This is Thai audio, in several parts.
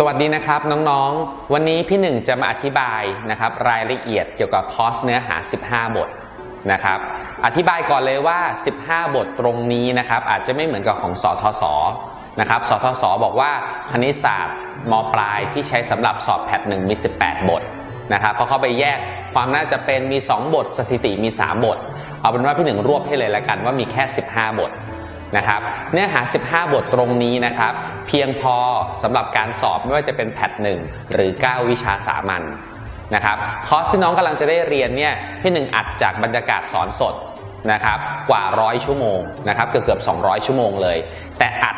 สวัสดีนะครับน้องๆ วันนี้พี่หนึ่งจะมาอธิบายนะครับรายละเอียดเกี่ยวกับคอร์สเนื้อหา 15 บทนะครับอธิบายก่อนเลยว่า 15 บทตรงนี้นะครับอาจจะไม่เหมือนกับของสทศนะครับสทศบอกว่าคณิตศาสตร์มปลายที่ใช้สำหรับสอบแพทหนึ่งมี 18 บทนะครับเพราะเขาไปแยกความน่าจะเป็นมี 2 บทสถิติมี 3 บท เอาเป็นว่าพี่หนึ่งรวบให้เลยละกันว่ามีแค่ 15 บท นะครับเนื้อหา 15 บทตรงนี้นะครับ เพียงพอสำหรับการสอบไม่ว่าจะเป็นแพทหนึ่งหรือ 9 วิชาสามัญนะครับคอร์สที่น้องกำลังจะได้เรียนเนี่ยพี่หนึ่งอัดจากบรรยากาศสอนสดนะครับกว่าร้อยชั่วโมงนะครับเกือบเกือบ200 ชั่วโมงเลย แต่อัด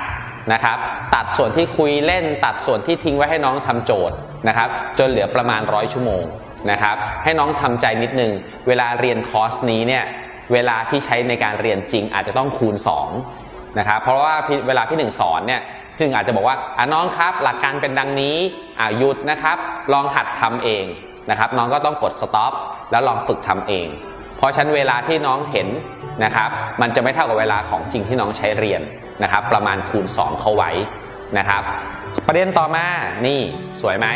นะครับตัดส่วนที่คุยเล่นตัดส่วนที่ทิ้งไว้ให้น้องทำโจทย์นะครับจนเหลือประมาณร้อยชั่วโมงนะครับให้น้องทำใจนิดนึง เวลาเรียนคอร์สนี้เนี่ย เวลาที่ใช้ในการเรียนจริงอาจจะต้องคูณ2นะครับเพราะว่าเวลาพี่หนึ่งสอนเนี่ยพี่หนึ่งอาจจะบอกว่าอะน้องครับหลักการเป็นดังนี้อะหยุดนะครับ ลองหัดทำเองนะครับน้องก็ต้องกด stop แล้วลองฝึกทำเอง เพราะฉะนั้นเวลาที่น้องเห็นนะครับมันจะไม่เท่ากับเวลาของจริงที่น้องใช้เรียนนะครับประมาณคูณ 2 เข้าไว้นะครับ ประเด็นต่อมานี่สวยไหม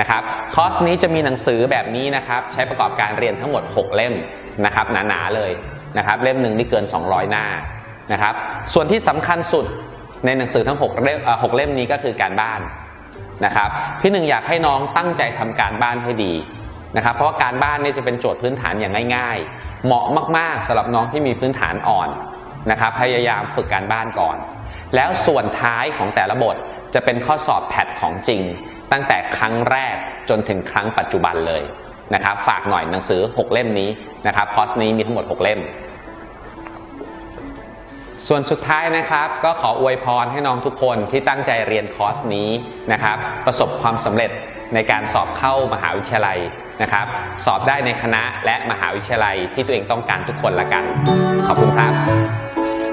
นะครับคอร์สนี้จะมีหนังสือแบบนี้นะครับ ใช้ประกอบการเรียนทั้งหมด 6 เล่มนะครับหนาๆเลยนะครับ เล่มหนึ่งนี่เกิน 200 หน้านะครับ ส่วนที่สำคัญสุดในหนังสือทั้ง6เล่มเอ่อ6เล่มนี้ก็คือการบ้านนะครับ พี่หนึ่งอยากให้น้องตั้งใจทำการบ้านให้ดีนะครับ เพราะว่าการบ้านนี่จะเป็นโจทย์พื้นฐานอย่างง่าย ๆ เหมาะมากๆสำหรับน้องที่มีพื้นฐานอ่อนนะครับ พยายามฝึกการบ้านก่อน แล้วส่วนท้ายของแต่ละบท จะเป็นข้อสอบแพทของจริง ตั้งแต่ครั้งแรกจนถึงครั้งปัจจุบันเลยนะครับ ฝากหน่อยหนังสือ 6 เล่มนี้นะครับคอร์สนี้มีทั้งหมด 6 เล่ม ส่วนสุดท้ายนะครับ ก็ขออวยพรให้น้องทุกคนที่ตั้งใจเรียนคอร์สนี้นะครับ ประสบความสำเร็จในการสอบเข้ามหาวิทยาลัยนะครับ สอบได้ในคณะและมหาวิทยาลัยที่ตัวเองต้องการทุกคนละกัน ขอบคุณครับ